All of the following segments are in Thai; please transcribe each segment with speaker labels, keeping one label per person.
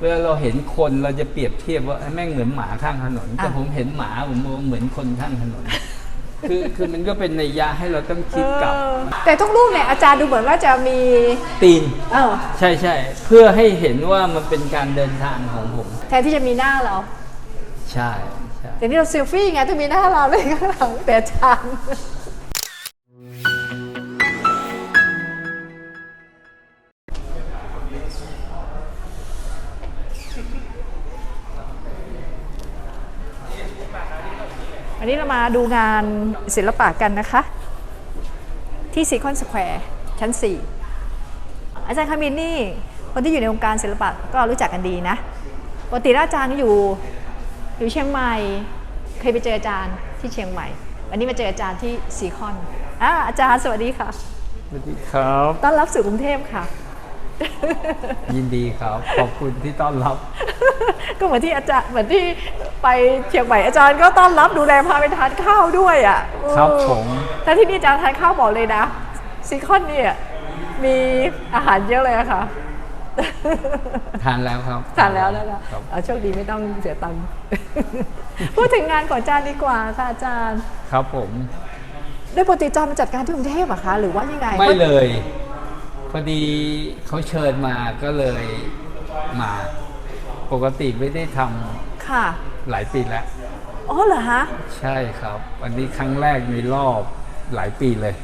Speaker 1: เวลาเราเห็นคนเราจะเปรียบเทียบว่าไอ้แม่งเหมือนหมาข้างถนน แต่
Speaker 2: อะ
Speaker 1: ผมเห็นหมาผมมองเหมือนคนข้างถนน คือคือมันก็เป็นในยยะให้เราต้องคิดกลับ
Speaker 2: เออแต่ทุกรูปเนี่ยอาจารย์ดูเหมือนว่าจะมี
Speaker 1: ตีน
Speaker 2: เออ
Speaker 1: ใช่ใช่เพื่อให้เห็นว่ามันเป็นการเดินทางของผม
Speaker 2: แทนที่จะมีหน้าเรา
Speaker 1: ใช่ใช่
Speaker 2: แต่นี่เราเซลฟี่ไงต้องมีหน้าเราเลยข้างหลังแต่อาจารย์ นนี้เรามาดูงานศิลปะกันนะคะ ที่ซีคอนสแควร์ชั้น 4 อาจารย์คามินนี่คนที่อยู่ในวงการศิลปะก็รู้จักกันดีนะปกติแล้วอาจารย์ก็อยู่อยู่เชียงใหม่ เคยไปเจออาจารย์ที่เชียงใหม่ วันนี้มาเจออาจารย์ที่ซีคอนอ่าอาจารย์สวัสดีค่ะ
Speaker 1: สวัสดีครับ
Speaker 2: ต้อนรับสู่กรุงเทพค่ะ
Speaker 1: ยินดีครับ ขอบคุณที่ต้อนรับ
Speaker 2: ก็เหมือนที่อาจารย์เหมือนที่ไปเชียงใหม่อาจารย์ก็ต้อนรับดูแลพาไปทานข้าวด้วยอะ
Speaker 1: ครับ
Speaker 2: เออ
Speaker 1: ผม
Speaker 2: แต่ที่นี่อาจารย์ทานข้าวบอกเลยนะซีคอนเนี่ยมีอาหารเยอะเลยอะค่ะ
Speaker 1: ทานแล้วครับ
Speaker 2: ทานแล้วแล้วนะครับเอาโชคดีไม่ต้องเสียตังค์พูดถึงงานของอาจารย์ดีกว่าค่ะอาจารย์
Speaker 1: ครับผม
Speaker 2: ได้ปกติอาจารย์มาจัดการที่กรุงเทพเหรอะคะหรือว่ายังไง
Speaker 1: ไม่เลยพ อดีเขาเชิญมาก็เลยมา ปกติไม่ได้ท
Speaker 2: ค่ะำ
Speaker 1: หลายปีแล้ว
Speaker 2: อ๋อเหรอฮะ
Speaker 1: ใช่ครับวันนี้ครั้งแรกในรอบหลายปีเลย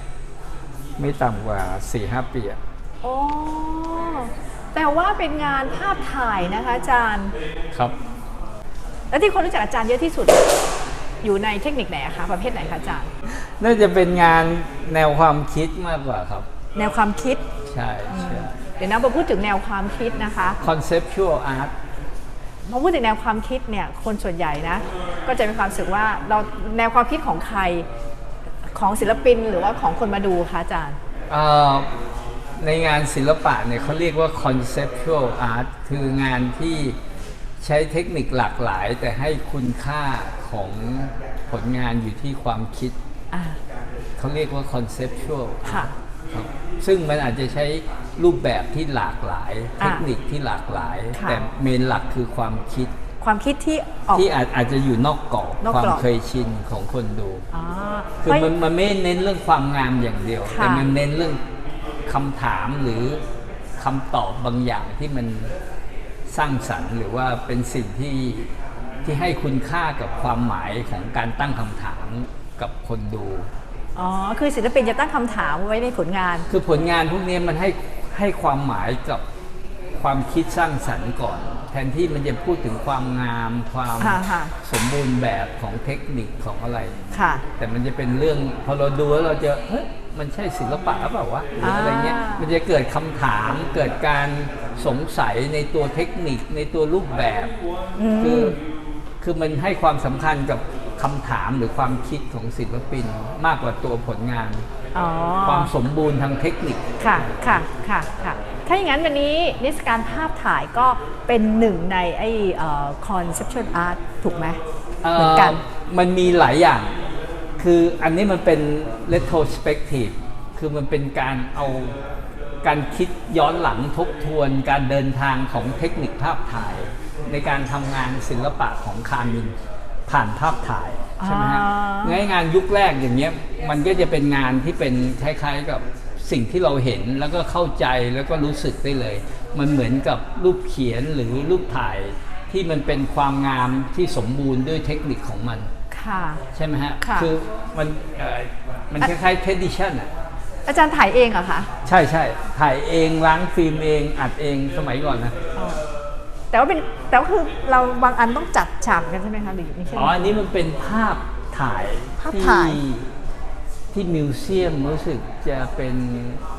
Speaker 1: ไม่ต่ำกว่า4ี่ห้าปีอะ
Speaker 2: อ๋อ แต่ว่าเป็นงานภาพถ่ายนะคะอาจารย์
Speaker 1: ครับ
Speaker 2: แล้วที่คนรู้จักอาจารย์เยอะที่สุด อยู่ในเทคนิคไหนอะคะประเภทไหนคะอาจารย์
Speaker 1: น่าจะเป็นงานแนวความคิดมากกว่าครับ
Speaker 2: แนวความคิด
Speaker 1: ใช่ใช่
Speaker 2: เดี๋ยวนะมาพูดถึงแนวความคิดนะคะ
Speaker 1: conceptual art
Speaker 2: พอพูดถึงแนวความคิดเนี่ยคนส่วนใหญ่นะ ก็จะมีความรู้สึกว่าเราแนวความคิดของใครของศิลปินหรือว่าของคนมาดูคะอาจารย์
Speaker 1: เอ่อในงานศิลปะเนี่ยเขาเรียกว่า conceptual art คืองานที่ใช้เทคนิคหลากหลาย แต่ให้คุณค่าของผลงานอยู่ที่ความคิด
Speaker 2: อ่า
Speaker 1: เขาเรียกว่า conceptual
Speaker 2: ค่ะ
Speaker 1: ครับ ซึ่งมันอาจจะใช้รูปแบบที่หลากหลาย เท
Speaker 2: อะ
Speaker 1: คนิคที่หลากหลาย
Speaker 2: ค่ะ
Speaker 1: แต่เมนหลักคือความคิด
Speaker 2: ความคิดที่ออก
Speaker 1: ที่อาจอาจจะอยู่นอกกรอบ
Speaker 2: นอก
Speaker 1: ความ
Speaker 2: กรอบ
Speaker 1: เคยชินของคนดู
Speaker 2: อ๋อ
Speaker 1: คือ
Speaker 2: ไม่
Speaker 1: มันมันไม่เน้นเรื่องความงามอย่างเดียว
Speaker 2: ค่ะ
Speaker 1: แต่มันเน้นเรื่องคำถามหรือคำตอบบางอย่างที่มันสร้างสรรค์ หรือว่าเป็นสิ่งที่ที่ให้คุณค่ากับความหมายของการตั้งคำถามกับคนดู
Speaker 2: อ๋อ คือศิลปินจะตั้งคำถามไว้ในผลงาน
Speaker 1: คือผลงานพวกนี้มันให้ให้ความหมายกับความคิดสร้างสรรค์ก่อน แทนที่มันจะพูดถึงความงาม ความ
Speaker 2: ค่ะค่ะ
Speaker 1: สมบูรณ์แบบของเทคนิคของอะไร
Speaker 2: ค่ะ
Speaker 1: แต่มันจะเป็นเรื่องพอเราดูแล้วเราจะเฮ้ยมันใช่ศิลปะหรือเปล่าวะหรืออะไรเงี้ย
Speaker 2: อ่ามั
Speaker 1: มันจะเกิดคำถามเกิดการสงสัยในตัวเทคนิคในตัวรูปแบบ คือคือมันให้ความสำคัญกับ คำถามหรือความคิดของศิลปินมากกว่าตัวผลงาน
Speaker 2: อ๋อ
Speaker 1: ความสมบูรณ์ทางเทคนิค
Speaker 2: ค่ะ ค่ะ ค่ะ ค่ะ ถ้าอย่างนั้นวันนี้นิทรรศการภาพถ่ายก็เป็นหนึ่งในไอ้เอ่อ conceptual art ถูกไหมเหมือนกัน
Speaker 1: มันมีหลายอย่าง คืออันนี้มันเป็น retrospective คือมันเป็นการเอาการคิดย้อนหลังทบทวนการเดินทางของเทคนิคภาพถ่าย ในการทำงานศิลปะของคามิน ผ่านภาพถ่ายใช่ไหมฮะ
Speaker 2: อ่า
Speaker 1: งั้นงานยุคแรกอย่างเงี้ยมันก็จะเป็นงานที่เป็นคล้ายๆกับสิ่งที่เราเห็นแล้วก็เข้าใจแล้วก็รู้สึกได้เลย มันเหมือนกับรูปเขียนหรือรูปถ่ายที่มันเป็นความงามที่สมบูรณ์ด้วยเทคนิคของมัน
Speaker 2: ค่ะ
Speaker 1: ใช่ไหมฮะ
Speaker 2: ค่ะ
Speaker 1: อมันเอ่อมันคล้ายๆ tradition อะ
Speaker 2: อาจารย์ถ่ายเองเหรอคะ
Speaker 1: ใช่ใช่ถ่ายเองล้างฟิล์มเองอัดเองสมัยก่อนนะ
Speaker 2: อ๋อ แต่ว่าเป็นแต่ว่าคือเราบางอันต้องจัดฉากกันใช่ไหมคะหรือไม่ใช่
Speaker 1: อ๋ออันนี้มันเป็นภาพถ่าย
Speaker 2: ภาพถ่าย
Speaker 1: ที่ที่มิวเซียมรู้สึกจะเป็น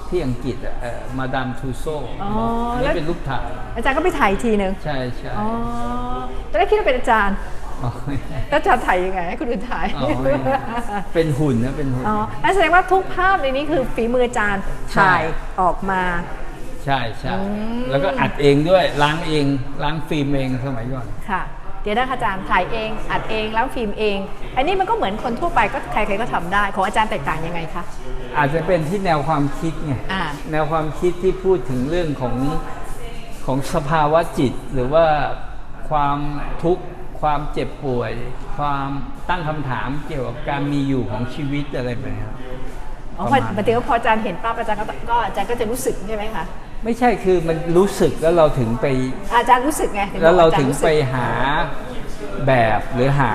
Speaker 1: ที่อังกฤษอะมาดามทูโซ
Speaker 2: อ๋อ
Speaker 1: อัน
Speaker 2: แล้
Speaker 1: นี้
Speaker 2: ว
Speaker 1: เป็นรูปถ่าย
Speaker 2: อาจารย์ก็ไปถ่ายอีกทีนึง
Speaker 1: ใช่ใช่
Speaker 2: อ๋อตอนแรกคิดว่าเป็นอาจารย์
Speaker 1: อ๋อ
Speaker 2: แล้วอาจารย์ถ่ายยังไงให้คนอื่นถ่าย
Speaker 1: อ๋อไม่เป็นหุ่นนะเป็นหุ่น
Speaker 2: อ๋อนั่นแสดงว่าทุกภาพในนี้คือฝีมืออาจารย์
Speaker 1: ใช่
Speaker 2: ถ่ายออกมา
Speaker 1: ใช่ใช่
Speaker 2: อืม
Speaker 1: แล้วก็อัดเองด้วยล้างเองล้างฟิล์มเองสมัยก่อน
Speaker 2: ค่ะเดี๋ยวนะคะอาจารย์ถ่ายเอง อัดเองแล้วฟิล์มเอง อันนี้มันก็เหมือนคนทั่วไปก็ใครๆก็ทำได้ของอาจารย์แตกต่างยังไงคะ
Speaker 1: อาจจะเป็นที่แนวความคิดไง
Speaker 2: อ่า
Speaker 1: แนวความคิดที่พูดถึงเรื่องของของสภาวะจิต หรือว่าความทุกข์ความเจ็บป่วย ความตั้งคำถามเกี่ยวกับการมีอยู่ของชีวิตอะไรแบบนี้ครับ
Speaker 2: อ๋อ
Speaker 1: ป
Speaker 2: พอ
Speaker 1: ระมาณ
Speaker 2: หมายถึงว่าพออาจารย์เห็นปั๊บอาจารย์ก็ก็อาจารย์ก็จะรู้สึกใช่ไหมคะ
Speaker 1: ไม่ใช่คือมันรู้สึกแล้วเราถึงไป
Speaker 2: อาจารย์รู้สึกไงถึงบอก
Speaker 1: แล้วเรา
Speaker 2: อจ
Speaker 1: ถึง
Speaker 2: สึก
Speaker 1: ไปหาแบบหรือหา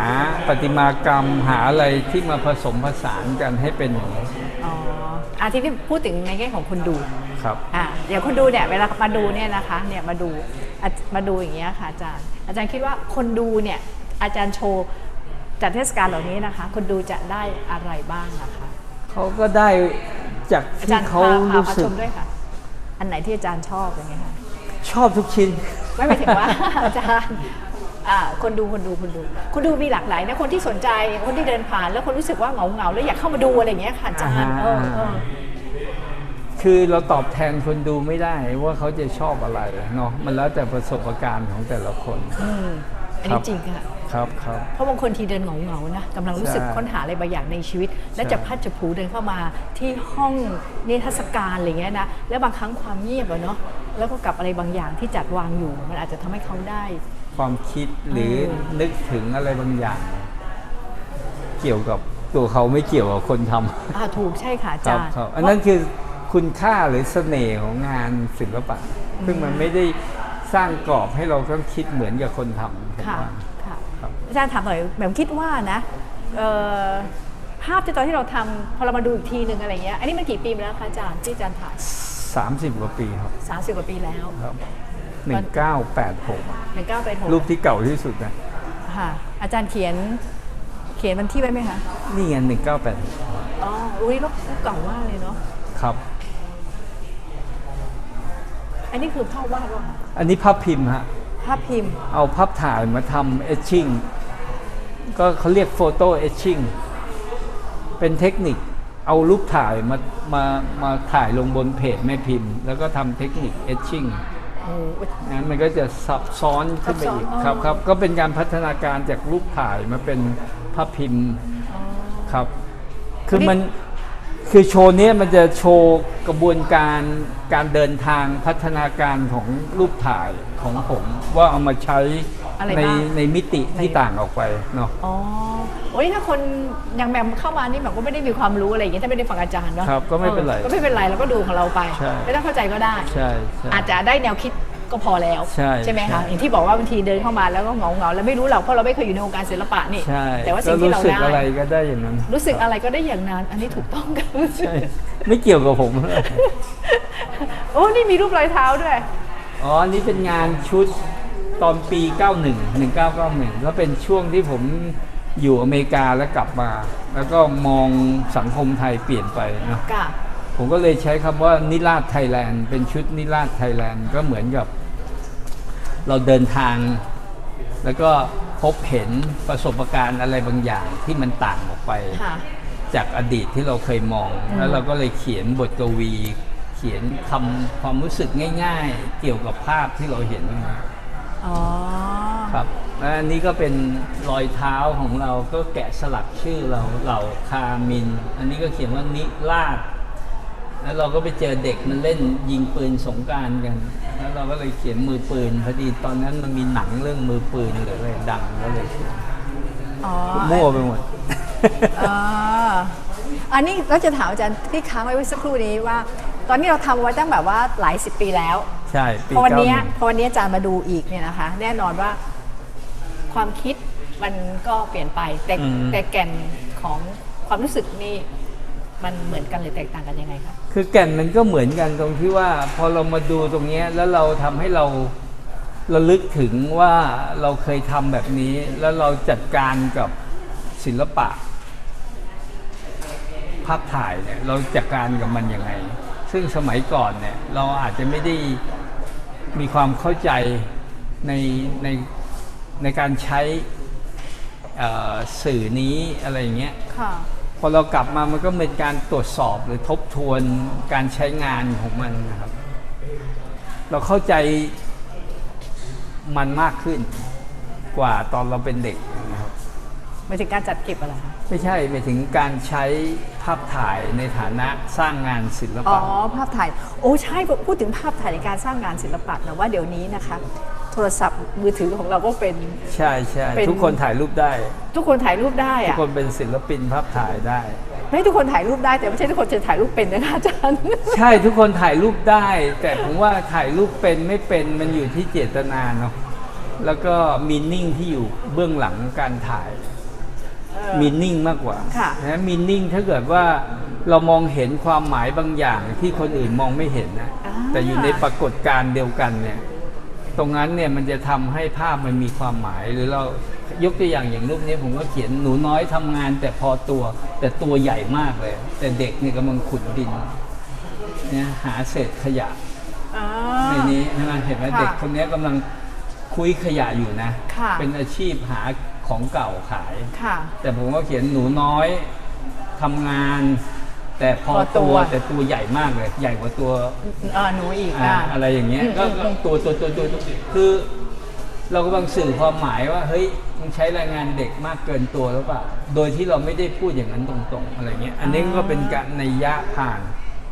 Speaker 1: ประติมากรรมหาอะไรที่มาผสมผสานกันให้เป็นอย่างนี้
Speaker 2: อ๋ออาทีนี้พูดถึงในแง่ของคนดู
Speaker 1: ครับ
Speaker 2: อ่าอย่างคนดูเนี่ยเวลามาดูเนี่ยนะคะ เนี่ยมาดูอะมาดูอย่างเงี้ยค่ะอาจารย์ อาจารย์คิดว่าคนดูเนี่ยอาจารย์โชว์จัดเทศกาลเหล่านี้นะคะ คนดูจะได้อะไรบ้างนะคะ
Speaker 1: เขาก็ได้จาก
Speaker 2: อา
Speaker 1: ที่
Speaker 2: จารย์
Speaker 1: เขา
Speaker 2: พาพา
Speaker 1: รู้
Speaker 2: มา
Speaker 1: สึ
Speaker 2: ช
Speaker 1: ก
Speaker 2: มด้วยค่ะ อันไหนที่อาจารย์ชอบอย่างเงี้ยค่ะ
Speaker 1: ชอบทุกชิ้น
Speaker 2: ไม่หมายถึงว่า อาจารย์อ่าคนดูคนดูคนดู คนดูมีหลากหลายนะคนที่สนใจคนที่เดินผ่าน แล้วคนรู้สึกว่าเหงาเหงาๆแล้วอยากเข้ามาดูอะไรอย่างเงี้ยค่ะอาจารย์
Speaker 1: อ่า
Speaker 2: เออเออ
Speaker 1: คือเราตอบแทนคนดูไม่ได้ว่าเขาจะชอบอะไรเนาะมันแล้วแต่ประสบการณ์ของแต่ละคน
Speaker 2: อืมอัน
Speaker 1: ครั
Speaker 2: นี้
Speaker 1: บ
Speaker 2: จริงค่ะ
Speaker 1: ครับครับ
Speaker 2: เพราะบางคนทีเดินเหงาเหงาๆนะกำลังรู้สึก
Speaker 1: ใช่
Speaker 2: ค้นหาอะไรบางอย่างในชีวิต และ
Speaker 1: ใช่
Speaker 2: จะพัดจะผูเดินเข้ามาที่ห้องนิทรรศการอะไรเงี้ยนะแล้วบางครั้งความเงียบอะเนาะแล้วก็กับอะไรบางอย่างที่จัดวางอยู่ มันอาจจะทำให้เขาได้
Speaker 1: ความคิดหรือนึกถึงอะไรบางอย่าง เกี่ยวกับตัวเขาไม่เกี่ยวกับคนทำ
Speaker 2: อ่าถูกใช่ค่ะอา
Speaker 1: ครั
Speaker 2: จา
Speaker 1: บ
Speaker 2: รย์
Speaker 1: ครับอันนั้นคือคุณค่าหรือเสน่ห์ของงานศิลปะ ซึ่งมันไม่ได้สร้างกรอบให้เราต้องคิดเหมือนกับคนทำผม
Speaker 2: ค่ะ
Speaker 1: ว่า
Speaker 2: ค่ะ
Speaker 1: ครับ
Speaker 2: อาจารย์ถามหน่อยแบบคิดว่านะเอ่อภาพที่ตอนที่เราทำพอเรามาดูอีกทีหนึ่งอะไรเงี้ยอันนี้มันกี่ปีมาแล้วคะอาจารย์ที่อาจารย์ถ่าย
Speaker 1: 30กว่าปีครับ
Speaker 2: 30กว่าปีแล้ว
Speaker 1: ครับ
Speaker 2: มัน
Speaker 1: 1986
Speaker 2: หนึ่งเก้าเป็นหก
Speaker 1: รูปที่เก่าที่สุดนะ
Speaker 2: ค่ะอาจารย์เขียนเขียนวันที่ไว้ไหมคะ
Speaker 1: นี่ไง1986
Speaker 2: อ๋ออุ้ยรูปเก่ามากเลยเนาะ
Speaker 1: ครับ
Speaker 2: อันนี้คือภาพวาดว่า
Speaker 1: อันนี้ภาพพิมพ์ฮะ
Speaker 2: ภาพพิมพ์
Speaker 1: เอาภาพถ่ายมาทำเอชชิ่ง ก็เขาเรียกโฟโต้เอชชิ่งเป็นเทคนิคเอารูปถ่ายมามามาถ่ายลงบนเพจแม่พิมพ์ แล้วก็ทำเทคนิคเอชชิ่ง
Speaker 2: โอ้โห
Speaker 1: นั้นมันก็จะซับซ้อนขึ้นไปอีก
Speaker 2: ซับซ้อน
Speaker 1: ครับครับก็เป็นการพัฒนาการจากรูปถ่ายมาเป็นภาพพิมพ์
Speaker 2: อ๋อ
Speaker 1: ครับ คือมันคือโชว์เนี้ยมันจะโชว์กระบวนการการเดินทางพัฒนาการของรูปถ่ายของผม ว่าเอามาใช้
Speaker 2: อะไร
Speaker 1: ใน
Speaker 2: บ้าง
Speaker 1: ในมิติที่ต่างออกไปเนาะ
Speaker 2: อ๋อโอ้ยถ้าคนอย่างแหมมเข้ามานี่แบบก็ไม่ได้มีความรู้อะไรอย่างเงี้ยถ้าไม่ได้ฟังอาจารย์เนาะ
Speaker 1: ครับก็ไม่เป็นไร
Speaker 2: ออก็ไม่เป็นไรเราก็ดูของเราไป
Speaker 1: ใช่
Speaker 2: ไม่ต้องเข้าใจก็ได้
Speaker 1: ใช่ใช่
Speaker 2: อาจจะได้แนวคิดก็พอแล้ว
Speaker 1: ใช่
Speaker 2: ไหม
Speaker 1: ใช่
Speaker 2: คะอย่างที่บอกว่าบางทีเดินเข้ามาแล้วก็เหงาเงาๆแล้วไม่รู้เราเพราะเราไม่เคยอยู่ในวงการศิลปะนี่
Speaker 1: ใช่
Speaker 2: แต่ว่า
Speaker 1: ก็
Speaker 2: สิ่งที่
Speaker 1: รู้
Speaker 2: เรา
Speaker 1: สึก
Speaker 2: ได้
Speaker 1: อะไรก็ได้อย่างนั้น
Speaker 2: รู้สึกอะไรก็ได้อย่างนั้น อันนี้ถูกต้องกัน
Speaker 1: ใช่ไม่เกี่ยวกับผม
Speaker 2: โอ้นี่มีรูปรอยเท้าด้วย
Speaker 1: อ๋ออันนี้เป็นงานชุด ตอนปี 91 1991 แล้วเป็นช่วงที่ผมอยู่อเมริกาแล้วกลับมา แล้วก็มองสังคมไทยเปลี่ยนไปเนอะ
Speaker 2: ค่ะ
Speaker 1: ผมก็เลยใช้คำว่านิราศไทยแลนด์เป็นชุดนิราศไทยแลนด์ก็เหมือนกับ เราเดินทาง แล้วก็พบเห็นประสบการณ์อะไรบางอย่างที่มันต่างออกไป
Speaker 2: ค่ะ
Speaker 1: จากอดีตที่เราเคยมอง แล้วเราก็เลยเขียนบทกวี เขียนคำความรู้สึกง่าย ๆ เกี่ยวกับภาพที่เราเห็น
Speaker 2: อ๋อ
Speaker 1: ครับ และอันนี้ก็เป็นรอยเท้าของเราก็แกะสลักชื่อเราเหล่าคามิน อันนี้ก็เขียนว่านิราชแล้วเราก็ไปเจอเด็กมันเล่นยิงปืนสงกรารกัน แล้วเราก็เลยเขียนมือปืนพอดีตอนนั้นมันมีหนังเรื่องมือปืนหรืออะไรดังก็เลยเขียน
Speaker 2: อ๋อ
Speaker 1: มั่วไปหมด
Speaker 2: อ่าอันนี้เราจะถามอาจารย์ที่ค้างไว้เมื่อสักครู่นี้ว่า ตอนนี้เราทำไว้ตั้งแบบว่าหลายสิบปีแล้ว
Speaker 1: ใช่ปี
Speaker 2: พอวันเนี้ย
Speaker 1: 91
Speaker 2: พอวันเนี้ยอาจารย์มาดูอีกเนี่ยนะคะ แน่นอนว่า ความคิดมันก็เปลี่ยนไปแต่
Speaker 1: อืม
Speaker 2: แต่แก่นของความรู้สึกนี่มันเหมือนกันหรือแตกต่างกันยังไงคะ
Speaker 1: คือแก่นมันก็เหมือนกันตรงที่ว่าพอเรามาดูตรงเนี้ยแล้วเราทำให้เราระลึกถึงว่าเราเคยทำแบบนี้ แล้วเราจัดการกับศิลปะ ภาพถ่ายเนี่ยเราจัดการกับมันยังไง ซึ่งสมัยก่อนเนี่ยเราอาจจะไม่ได้มีความเข้าใจในใน ในการใช้เอ่อสื่อนี้อะไรอย่างเงี้ย
Speaker 2: ค่ะ
Speaker 1: พอเรากลับมามันก็เป็นการตรวจสอบหรือทบทวนการใช้งานของมันนะครับ เราเข้าใจมันมากขึ้นกว่าตอนเราเป็นเด็กนะครับ
Speaker 2: หมายถึงการจัดเก็บอะไรคะ
Speaker 1: ไม่ใช่หมายถึงการใช้ภาพถ่ายในฐานะสร้างงานศิล
Speaker 2: อ๋อ
Speaker 1: ปะ
Speaker 2: ภาพถ่าย โอ้ใช่พูดถึงภาพถ่ายในการสร้างงานศิลปะนะว่าเดี๋ยวนี้นะคะ โทรศัพท์มือถือของเราก็เป็น
Speaker 1: ใช่ใช่
Speaker 2: เป็น
Speaker 1: ทุกคนถ่ายรูปได้
Speaker 2: ทุกคนถ่ายรูปได้
Speaker 1: ทุก
Speaker 2: อะ
Speaker 1: คนเป็นศิลปินภาพถ่ายได้
Speaker 2: ไม่ทุกคนถ่ายรูปได้แต่ไม่ใช่ทุกคนจะถ่ายรูปเป็นนะคะอาจารย์
Speaker 1: ใช่ทุกคนถ่ายรูปได้ แต่ผมว่าถ่ายรูปเป็นไม่เป็นมันอยู่ที่เจตนาเนาะแล้วก็มีนิ่งที่อยู่เบื้องหลังการถ่ายมีนิ่งมากกว่า
Speaker 2: ค่ะ
Speaker 1: นะมีนิ่งถ้าเกิดว่าเรามองเห็นความหมายบางอย่างที่คนอื่นมองไม่เห็นนะ
Speaker 2: อ่า
Speaker 1: แต่อยู่ในปรากฏการณ์เดียวกันเนี่ย ตรงนั้นเนี่ยมันจะทำให้ภาพมันมีความหมายหรือเรายกตัวอย่างอย่างรูปนี้ผมก็เขียนหนูน้อยทำงานแต่พอตัว แต่ตัวใหญ่มากเลย แต่เด็กเนี่ยกำลังขุดดินเนี่ยหาเศษขยะ
Speaker 2: อ๋อ
Speaker 1: ในนี้ใช่ไหมเห็นไหม
Speaker 2: ค่ะ
Speaker 1: เด็กคนนี้กำลังคุยขยะอยู่นะ
Speaker 2: ค่ะ
Speaker 1: เป็นอาชีพหาของเก่าขาย
Speaker 2: ค่ะ
Speaker 1: แต่ผมก็เขียนหนูน้อยทำงาน แต่พอ
Speaker 2: พอตั
Speaker 1: ตัว
Speaker 2: ว
Speaker 1: แต่ตัวใหญ่มากเลย ใหญ่กว่าตัว
Speaker 2: เออหนูอีก
Speaker 1: อ่า
Speaker 2: อะ
Speaker 1: อะไรอย่างเงี้ย
Speaker 2: อืม
Speaker 1: ก็
Speaker 2: อืม
Speaker 1: ก็ตัวตัวตัวตัวตัวคือ เรากำลังสื่อความหมายว่าเฮ้ยมึงใช้แรงงานเด็กมากเกินตัวหรือเปล่าโดยที่เราไม่ได้พูดอย่างนั้นตรงๆ อะไรเงี้ยอันนี้ก็เป็นการในยยะผ่าน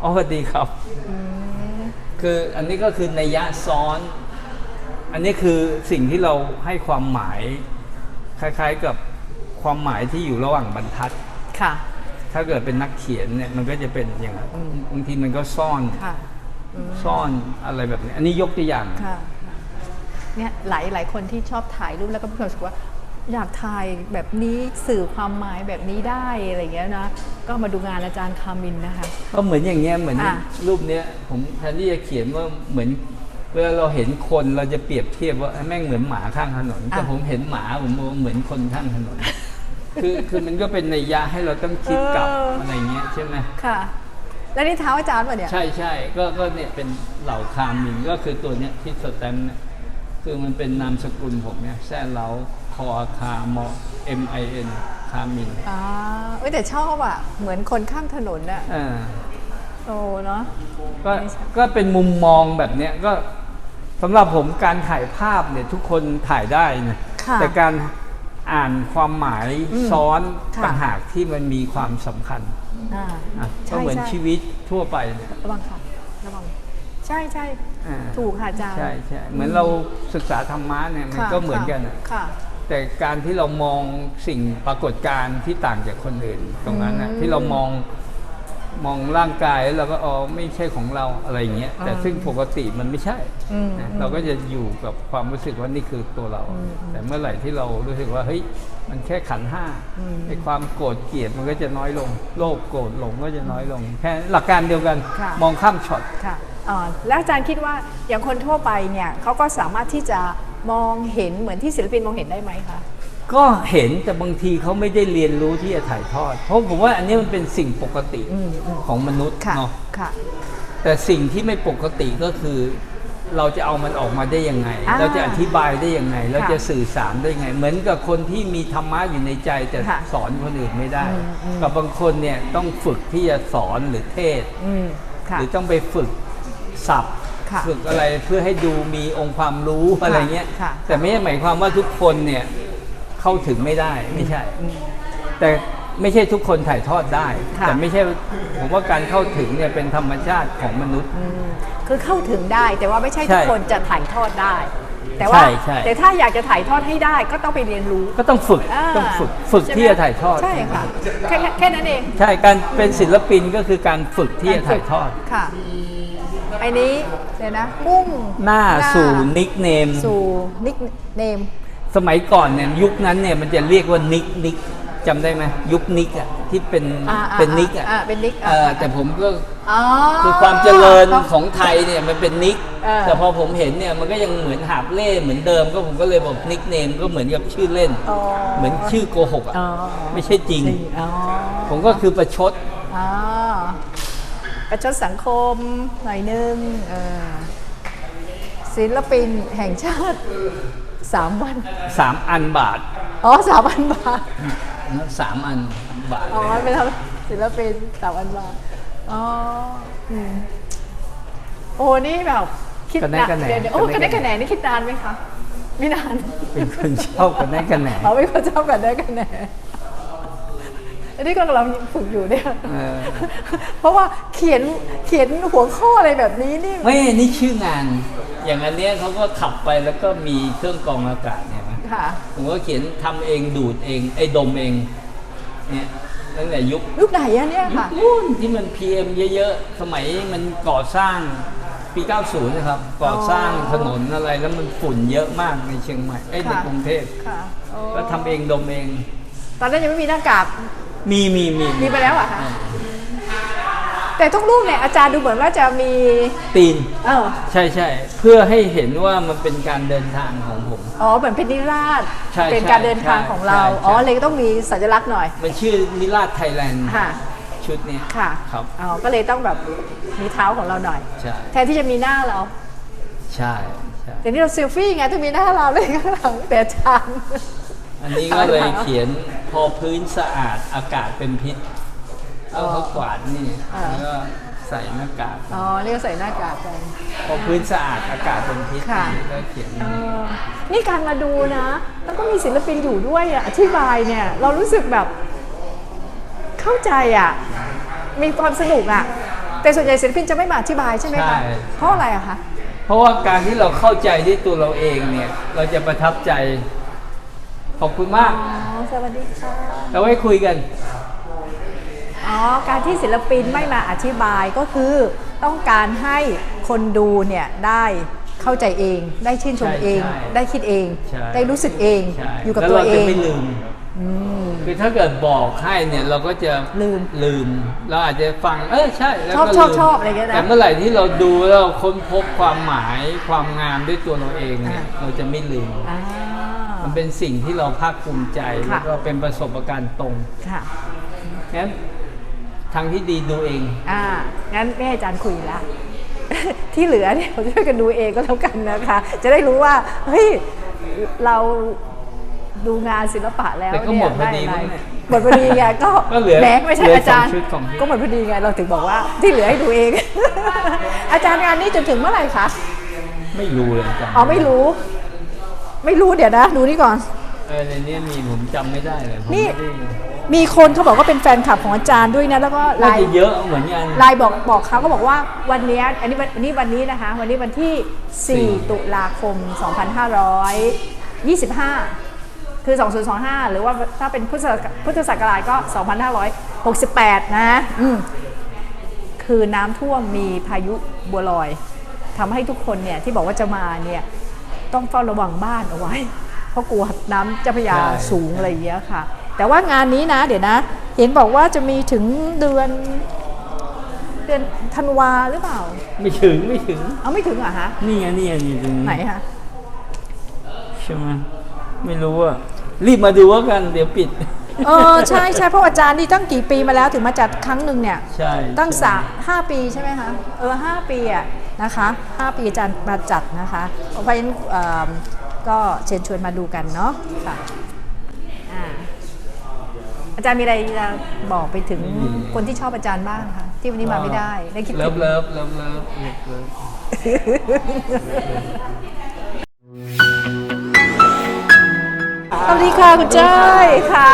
Speaker 1: อ๋อสวัสดีครับคืออันนี้ก็คือในยยะซ้อน อันนี้คือสิ่งที่เราให้ความหมาย คล้ายๆกับความหมายที่อยู่ระหว่างบรรทัด
Speaker 2: ค่ะ
Speaker 1: ถ้าเกิดเป็นนักเขียนเนี่ยมันก็จะเป็นอย่างนั้นบางทีมันก็ซ่อน
Speaker 2: ค่ะ
Speaker 1: ซ่อนอะไรแบบนี้ อันนี้ยกตัวอย่าง
Speaker 2: ค่ะเนี่ยหลายหลายคนที่ชอบถ่ายรูปแล้วก็มีความรู้สึกว่า อยากถ่ายแบบนี้สื่อความหมายแบบนี้ได้อะไรอย่างเงี้ยนะก็มาดูงานอาจารย์คามินนะคะ
Speaker 1: ก็เหมือนอย่างเงี้ยเหมือน
Speaker 2: อะ
Speaker 1: รูปเนี้ยผมแทนที่จะเขียนว่าเหมือน เวลาเราเห็นคนเราจะเปรียบเทียบว่าแม่งเหมือนหมาข้างถนน แต่ผมเห็นหมาผมมองเหมือนคนข้างถนน คือคือมันก็เป็นในยยะให้เราต้องคิดกลับอะไรเงี้ยใช่ไหม
Speaker 2: ค่ะ แล้วนี่เท้าอาจารย์ป่ะเนี่ย
Speaker 1: ใช่ใช่ก็ก็เนี่ยเป็นเหล่าคามินก็คือตัวเนี้ยที่สแตมป์เนี่ยคือมันเป็นนามสกุลผมเนี่ยแซ่เล้าคอคามอ M I N คามิน
Speaker 2: อ่าเอ้ยแต่ชอบอะ เหมือนคนข้างถนนอะ
Speaker 1: อ่า
Speaker 2: โอ้เนาะ
Speaker 1: ก็ก็เป็นมุมมองแบบเนี้ยก็สำหรับผมการถ่ายภาพเนี่ยทุกคนถ่ายได้นะ
Speaker 2: ค่ะ
Speaker 1: แต่การ อ่านความหมาย
Speaker 2: อืม
Speaker 1: ซ้อน
Speaker 2: ค่ะ
Speaker 1: ต่างหากที่มันมีความสำคัญ
Speaker 2: อ่า
Speaker 1: อะ
Speaker 2: ใช่
Speaker 1: ก็เหมือน
Speaker 2: ใช่
Speaker 1: ชีวิตทั่วไปเนี่ย
Speaker 2: ระวังค่ะระวังใช่ใช่
Speaker 1: อ่า
Speaker 2: ถูกค่ะอาจารย์
Speaker 1: ใช่ใช่เหมือนเราศึกษาธรรมะเนี่ยมัน
Speaker 2: ค่ะ
Speaker 1: ก็เหมือนกันอะ
Speaker 2: ค่ะ
Speaker 1: แต่การที่เรามองสิ่งปรากฏการณ์ที่ต่างจากคนอื่นตรงนั้นนะ
Speaker 2: อืม
Speaker 1: ที่เรามอง มองร่างกายแล้วเราก็อ๋อไม่ใช่ของเราอะไรอย่างเงี้ยแต่
Speaker 2: อ่า
Speaker 1: ซึ่งปกติมันไม่ใช่
Speaker 2: อืม
Speaker 1: นะ
Speaker 2: อืม
Speaker 1: เราก็จะอยู่กับความรู้สึกว่านี่คือตัวเรา แต่เมื่อไหร่ที่เรารู้สึกว่าเฮ้ยมันแค่ขันธ์ห้าไอ้ความโกรธเกลียดมันก็จะน้อยลง โลภโกรธหลงก็จะน้อยลงแค่หลักการเดียวกัน
Speaker 2: ค่ะ
Speaker 1: มองข้ามช็อต
Speaker 2: ค่ะอ่าแล้วอาจารย์คิดว่าอย่างคนทั่วไปเนี่ยเขาก็สามารถที่จะมองเห็นเหมือนที่ศิลปินมองเห็นได้ไหมคะ
Speaker 1: ก็เห็นแต่บางทีเขาไม่ได้เรียนรู้ที่จะถ่ายทอด เพราะผมว่าอันนี้มันเป็นสิ่งปกติ
Speaker 2: อืมอืม
Speaker 1: ของมนุษย์
Speaker 2: ค่ะ
Speaker 1: เนาะ
Speaker 2: ค่ะ
Speaker 1: แต่สิ่งที่ไม่ปกติก็คือ เราจะเอามันออกมาได้ยังไง
Speaker 2: อ่า
Speaker 1: เราจะอธิบายได้ยังไง เรา
Speaker 2: ค่ะ
Speaker 1: จะสื่อสารได้ยังไง เหมือนกับคนที่มีธรรมะอยู่ในใจแต่
Speaker 2: ค่ะ
Speaker 1: สอนคนอื่นไม่ได้
Speaker 2: อืมอืม
Speaker 1: กับบางคนเนี่ยต้องฝึกที่จะสอนหรือเทศน์
Speaker 2: อืม
Speaker 1: ห
Speaker 2: ค่ะ
Speaker 1: รือต้องไปฝึกศัพท์
Speaker 2: ค่ะ
Speaker 1: ฝึกอะไรเพื่อให้ดูมีองค์ความรู้อะไรเงี้ย
Speaker 2: ค่ะ
Speaker 1: แต่ไม่ได้หมายความว่าทุกคนเนี่ย เข้าถึงไม่ได้ไม่ใช่ แต่ไม่ใช่ทุกคนถ่ายทอดได้
Speaker 2: ค่ะ
Speaker 1: แต่ไม่ใช่ผมว่าการเข้าถึงเนี่ยเป็นธรรมชาติของมนุษย์
Speaker 2: อืมคือเข้าถึงได้แต่ว่าไม่ใช่
Speaker 1: ใช่
Speaker 2: ทุกคนจะถ่ายทอดได้ แต่ว่า
Speaker 1: ใช่ใช่
Speaker 2: แต่ถ้าอยากจะถ่ายทอดให้ได้ก็ต้องไปเรียนรู้
Speaker 1: ก็ต้องฝึกาต้องฝึกฝึก
Speaker 2: ใช่ไหม
Speaker 1: ที่จะถ่ายทอด
Speaker 2: ใช่ค่ะแค่แค่แค่นั้นเอง
Speaker 1: ใช่การเป็นศิลปินก็คือการฝึกที่จะถ่ายทอด
Speaker 2: ค่ะไอ้นี้เดี๋ยวนะมุ่ง
Speaker 1: หน้าสู่นิกเนม
Speaker 2: สู่นิกเนม
Speaker 1: สมัยก่อนเนี่ยยุคนั้นเนี่ยมันจะเรียกว่านิกนิกจำได้ไหมยุคนิกอะที่เป็น
Speaker 2: อ่าอ่า
Speaker 1: เป็นนิกอะ
Speaker 2: อ่าเป็นนิก
Speaker 1: เออแต่ผมก็
Speaker 2: อ๋อ
Speaker 1: คือความเจริญของไทยเนี่ยมันเป็นนิก
Speaker 2: เออ
Speaker 1: แต่พอผมเห็นเนี่ยมันก็ยังเหมือนหาบเล่เหมือนเดิมก็ผมก็เลยบอกนิกเนมก็เหมือนกับชื่อเล่น
Speaker 2: อ๋อ
Speaker 1: เหมือนชื่อโกหกอะ
Speaker 2: อ๋อ
Speaker 1: ไม่ใช่จริง
Speaker 2: อ๋อ
Speaker 1: ผมก็คือประชด
Speaker 2: อ๋อประชดสังคมหน่อยนึงเออ ศิลปินแห่งชาติสามวัน
Speaker 1: สามอันบาท
Speaker 2: อ๋อสามพันบาท
Speaker 1: สามอันบาท
Speaker 2: อ๋อไปทำศิลปินสามพันบาท อ๋ออืมโอ้นี่แบบคิด
Speaker 1: กระแนะกระแหน่
Speaker 2: เดี๋ยวเดี๋ยวโอ้
Speaker 1: ก
Speaker 2: ก
Speaker 1: ระ
Speaker 2: ระ
Speaker 1: แนะ
Speaker 2: แนะกระแหนนี่คิดนานไหมคะ ไม่นาน
Speaker 1: เป็นคนชอบกันแน่กันแหน
Speaker 2: เขาเป็นคนชอบกระแนะกระแหน อันนี้ก็กำลังฝึกอยู่เนี่ย
Speaker 1: เออ
Speaker 2: เพราะว่าเขียนเขียนหัวข้ออะไรแบบนี้นี่
Speaker 1: ไม่นี่ชื่องาน อย่างอันเนี้ยเขาก็ขับไปแล้วก็มีเครื่องกรองอากาศเนี่ยนะ
Speaker 2: ค่ะ
Speaker 1: ผมก็เขียนทำเองดูดเองไอ้ดมเอง เนี่ยตั้งแต่ยุค
Speaker 2: ยุคไหนอะเนี่ยค่ะ
Speaker 1: นู่นที่มัน PM เยอะๆ สมัยมันก่อสร้างปี 90 นะครับ ก่อสร้างถนนอะไรแล้วมันฝุ่นเยอะมากในเชียงใหม่ เอ้ยใน
Speaker 2: ค่ะ
Speaker 1: กรุงเทพ
Speaker 2: ค่ะโอ้
Speaker 1: ก็ทำเองดมเอง
Speaker 2: ตอนนั้นยังไม่มีหน้ากาก
Speaker 1: มีมีมี
Speaker 2: มีไปแล้วเหรอะคะแต่ทุกรูปเนี่ยอาจารย์ดูเหมือนว่าจะมี
Speaker 1: ตีน
Speaker 2: เออ
Speaker 1: ใช่ใช่เพื่อให้เห็นว่ามันเป็นการเดินทางของผม
Speaker 2: อ๋อเหมือนเป็นนิราศ
Speaker 1: ใช่
Speaker 2: เป็น
Speaker 1: ใช่
Speaker 2: การเดินทางของเรา
Speaker 1: ใช่ใช่
Speaker 2: อ๋อเลยต้องมีสัญลักษณ์หน่อย
Speaker 1: มันชื่อนิราชไทยแลนด์
Speaker 2: ค่ะ
Speaker 1: ชุดเนี้ย
Speaker 2: ค่ะ
Speaker 1: ครับ
Speaker 2: อ๋อก็เลยต้องแบบมีเท้าของเราหน่อย
Speaker 1: ใช่
Speaker 2: แทนที่จะมีหน้าเรา
Speaker 1: ใช่ใช่
Speaker 2: แต่นี่เราเซลฟี่ไงต้องมีหน้าเราเลยข้างหลังแต่อาจารย์
Speaker 1: อันนี้ก็เลยเขียนพอพื้นสะอาดอากาศเป็นพิษเอาเขากวาดนี่
Speaker 2: อ่า
Speaker 1: แล้วก็ใส่หน้ากาก
Speaker 2: อ๋อนี่ก็ใส่หน้ากากกัน
Speaker 1: พอพื้นสะอาดอากาศเป็นพิษ
Speaker 2: ค่ะ
Speaker 1: ก็เขียน
Speaker 2: เออนี่การมาดูนะ แล้วก็มีศิลปินอยู่ด้วยอะอธิบายเนี่ย เรารู้สึกแบบเข้าใจอะ มีความสนุกอะ แต่ส่วนใหญ่ศิลปินจะไม่มาอธิบายใช่ไหมคะเพราะอะไรอะคะ
Speaker 1: เพราะว่าการที่เราเข้าใจด้วยตัวเราเองเนี่ย เราจะประทับใจ ขอบคุณมาก
Speaker 2: อ๋อสวัสดีค่ะ
Speaker 1: เราไว้คุยกัน
Speaker 2: อ๋อการที่ศิลปินไม่มาอธิบายก็คือต้องการให้คนดูเนี่ยได้เข้าใจเอง ได้ชื่นชมเอง
Speaker 1: ใช่ใช่
Speaker 2: ได้คิดเอง
Speaker 1: ใช่
Speaker 2: ได้รู้สึกเอง
Speaker 1: ใช่
Speaker 2: อยู่กับ
Speaker 1: แล้ว
Speaker 2: ตัว
Speaker 1: เรา
Speaker 2: เอ
Speaker 1: จะ
Speaker 2: ง
Speaker 1: ไม่ลืม
Speaker 2: อืม
Speaker 1: คือถ้าเกิดบอกให้เนี่ยเราก็จะ
Speaker 2: ลืม
Speaker 1: ลืม เราอาจจะฟัง เออใช่แล้ว
Speaker 2: ชอบ
Speaker 1: ก็
Speaker 2: ชอบ
Speaker 1: ลืม
Speaker 2: ชอบอะไรเงี้ยนะ
Speaker 1: แต่เมื่อไหร่ที่เราดูแล้วเราค้นพบความหมายความงามด้วยตัวเราเองเนี่ย
Speaker 2: อ่า
Speaker 1: เราจะไม่ลืม
Speaker 2: อ่า
Speaker 1: มันเป็นสิ่งที่เราภาคภูมิใจ
Speaker 2: ค่ะ
Speaker 1: แล้วก็เป็นประสบการณ์ตรง
Speaker 2: ค่ะ
Speaker 1: งั้นทางที่ดีดูเอง
Speaker 2: อ่า งั้นไม่ให้อาจารย์คุยละ ที่เหลือเนี่ยเราช่วยกันดูเองก็แล้วกันนะคะ จะได้รู้ว่า เฮ้ย เราดูงานศิลปะแล้ว
Speaker 1: แต่ก็
Speaker 2: เนี่ย
Speaker 1: หมดพอดี
Speaker 2: ไะไร
Speaker 1: มั้งเนี่ย
Speaker 2: หมดพอดีไงก็
Speaker 1: ก็เหลือ
Speaker 2: แหมไม่ใช่
Speaker 1: เหลือ
Speaker 2: อาจารย์
Speaker 1: สองชุดสองชุด
Speaker 2: ก็หมดพอดีไงเราถึงบอกว่าที่เหลือให้ดูเอง อาจารย์งานนี้จนถึงเมื่อไหร่คะ
Speaker 1: ไม่รู้เลยอาจารย์
Speaker 2: อ๋อไม่รู้ ไม่รู้เดี๋ยวนะ ดูนี่ก่อน
Speaker 1: เออในนี้มีผมจำไม่ได้เลยผม
Speaker 2: นี่
Speaker 1: ไม่ได้
Speaker 2: มีคนเขาบอกว่าเป็นแฟนคลับของอาจารย์ด้วยนะแล้วก็ไล
Speaker 1: น่า
Speaker 2: น์
Speaker 1: จะเยอะเหมือนกัน
Speaker 2: ไลน์บอกบอกเขาก็บอกว่าวันเนี้ยอันนี้วันวันนี้วันนี้นะคะ วันนี้วันที่
Speaker 1: สี่
Speaker 2: 4ตุลาคม 2525 คือ 2025 หรือว่าถ้าเป็นพุทธศักพุทธศักราชก็ 2568 นะอืมคือน้ำท่วมมีพายุบัวลอยทำให้ทุกคนเนี่ยที่บอกว่าจะมาเนี่ย ต้องเฝ้าระวังบ้านเอาไว้ เพราะกลัวน้ำเจ้าพระยา
Speaker 1: ใช่
Speaker 2: สูงอะไรอย่างเงี้ยค่ะ แต่ว่างานนี้นะเดี๋ยวนะ เห็นบอกว่าจะมีถึงเดือนเดือนธันวาหรือเปล่า
Speaker 1: ไม่ถึงไม่ถึง
Speaker 2: เอาไม่ถึงเหรอฮะ
Speaker 1: นี่ไงนี่ไงนี่ถึง
Speaker 2: ไหนคะ
Speaker 1: ใช่ไหมไม่รู้อะรีบมาดูแล้วกันเดี๋ยวปิด
Speaker 2: เออใช่ใช่เพราะอาจารย์นี่ตั้งกี่ปีมาแล้วถึงมาจัดครั้งหนึ่งเนี่ย
Speaker 1: ใช่
Speaker 2: ตั้ง
Speaker 1: ใช่
Speaker 2: สามห้าปีใช่ไหมคะ เออห้าปีอะ นะคะห้าปีอาจารย์มาจัดนะคะเพราะฉะนั้นเอิ่มก็เชิญชวนมาดูกันเนาะค่ะอ่าอาจารย์มีอะไรจะบอกไปถึงคนที่ชอบอาจารย์บ้างคะที่วันนี้มาไม่ได้ได้คิด
Speaker 1: เลิ
Speaker 2: ถึ
Speaker 1: ฟ
Speaker 2: ง
Speaker 1: เลิฟเลิฟเลิฟเลิฟเลิฟ
Speaker 2: สวัสดีค่ะคุณเจ้ยค่ะ